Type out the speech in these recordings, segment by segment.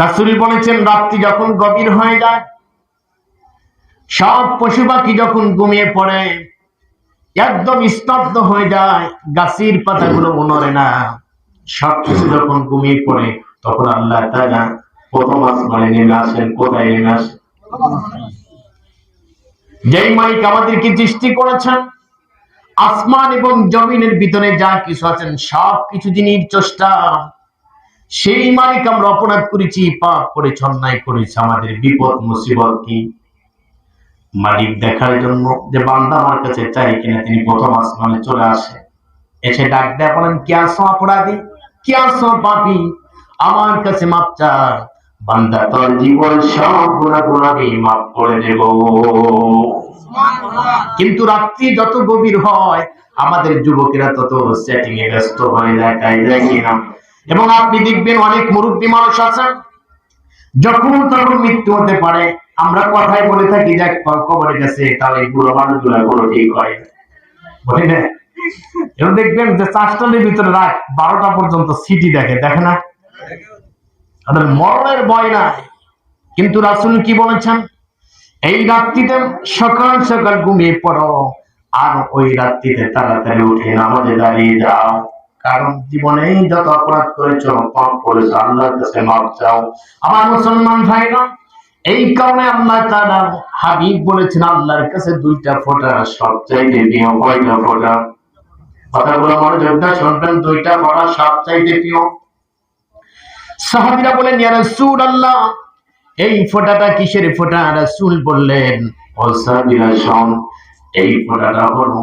রাসুল বলেছেন, রাত্রি যখন গভীর হয়ে যায়, সব পশু পাখি যখন ঘুমিয়ে পড়ে, একদম স্তব্ধ হয়ে যায়, গাছের পাতাগুলো নড়ে না। সব কিছু যখন ঘুমিয়ে পড়ে, তখন আল্লাহ তাআলা প্রথম আসমানে নেমে আসেন, কোথায় নেমে আসেন? যেই মালিক আমাদেরকে সৃষ্টি করেছেন, আসমান এবং জমিনের ভিতরে যা কিছু আছেন সব কিছু জিনিস চেষ্টা সেই মালিক আমরা অপরাধ করেছি, পাপ করেছি অন্যায় করেছি, আমাদের বিপদ, মুসিবত কি? মালিক দেখার জন্য যে বান্দা আমার কাছে চাই কিনা, তিনি প্রথম আসমানে চলে আসে। এসে ডাক দেয়া বলেন, কি আসো অপরাধী? কি আসো পাপি? আমার কাছে মাপ চা বান্দা তোর জীবন সব গুণা গুণাকে মাফ করে দেব। কিন্তু রাত্রি যত গভীর হয়, আমাদের যুবকেরা তত সেটিং এ ব্যস্ত হয়ে যায়, তাই যায় কিনা? এবং আপনি দেখবেন অনেক মুরব্বী মানুষ আছেন যখন তখন মৃত্যু হতে পারে, আমরা কথাই বলে থাকি যে কবরে গেছে, তাহলে বুড়ো মানুষগুলো কোনো ঠিক হয় এবং দেখবেন যে ভিতরে রাত বারোটা পর্যন্ত সিটি দেখে দেখে না? তাদের মরণের ভয় নাই। কিন্তু রাসুল কি বলেছেন? এই রাত্রিতে সকাল সকাল ঘুমিয়ে পড়ো, আর ওই রাত্রিতে তাড়াতাড়ি উঠে নামাজে দাঁড়িয়ে যাও। কারণ জীবনে যত অপরাধ করেছ পাপ করেছ আল্লাহর কাছে চাও। আমার মুসলমান এই কারণে আল্লাহ তাআলা হাবিব বলেছেন, আল্লাহর কাছে দুইটা ফোঁটা, সবচাইতে প্রিয়, কয়টা ফোঁটা? কথাগুলো মনোযোগ দিয়ে শুনবেন, দুইটা ফোঁটা সবচাইতে প্রিয়। সাহাবীরা বলেন এই ফোঁটাটা কিসের ফোঁটা? রাসূল বললেন, ও শোন, এই ফোঁটাটা হলো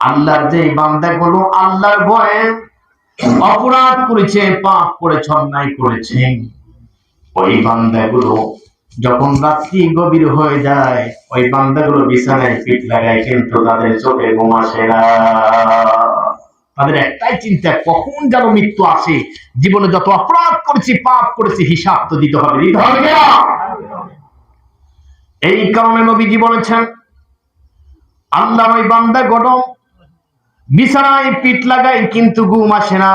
আল্লাহর যে বান্দাগুলো, আল্লাহর ভয়ে অপরাধ করেছে, পাপ করেছে অন্যায় করেছে। ওই বান্দাগুলো যখন রাত্রি গভীর হয়ে যায়, ওই বান্দাগুলো বিছানায় পিঠ লাগায়, কিন্তু তাদের চোখে ঘুম আসে না। তাদের একটাই চিন্তা, কখন যেন মৃত্যু আসে? জীবনে যত অপরাধ করেছি, পাপ করেছি, হিসাব তো দিতে হবে এই কারণে নবীজি বলেছেন, আল্লাহ ওই বান্দা গরম বিছানায় পিঠ লাগায় কিন্তু ঘুম আসে না।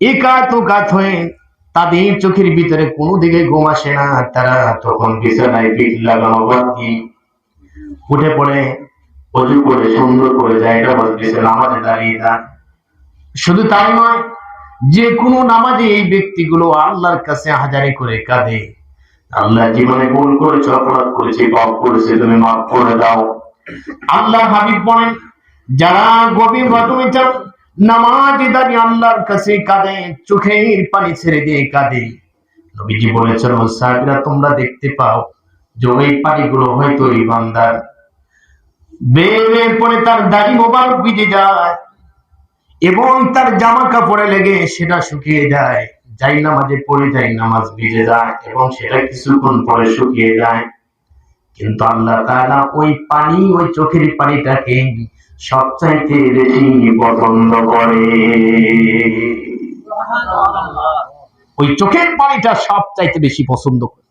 একাত কাত হয়ে তাদের চোখের ভিতরে কোনো দিকে ঘুম আসে না। তারা তখন বিছানায় পিঠ লাগানো বাদ দিয়ে উঠে পড়ে, অজু করে, সুন্দর করে জায়গা বসতেছে নামাজে দাঁড়িয়ে যান শুধু তাই নয়, যে কোনো নামাজে এই ব্যক্তিগুলো আল্লাহর কাছে হাজারি করে কাঁদে। আল্লাহ জীবনে ভুল করেছে, অপরাধ করেছে, পাপ করেছে, তুমি মাফ করে দাও। আল্লাহ হাবিব বলেন যারা গভীর চান নামাজে দাঁড়িয়ে আল্লাহর কাছে কাঁদে, চোখের পানি ছেড়ে দিয়ে কাঁদে। নবীজি বলেছেন ও সাহেবরা তোমরা দেখতে পাও যে ওই পানিগুলো হয়তো ওই বান্দার বের পরে তার দাড়ি যায় এবং তার জামা কাপড়ে লেগে সেটা শুকিয়ে যায়। যাই নামাজে পড়ে যায় নামাজ ভিজে যায় এবং সেটা কিছুক্ষণ পরে শুকিয়ে যায়। কিন্তু আল্লাহ ওই পানি, ওই চোখের পানিটাকে সবচাইতে বেশি পছন্দ করে। ওই চোখের পানিটা সবচাইতে বেশি পছন্দ করে।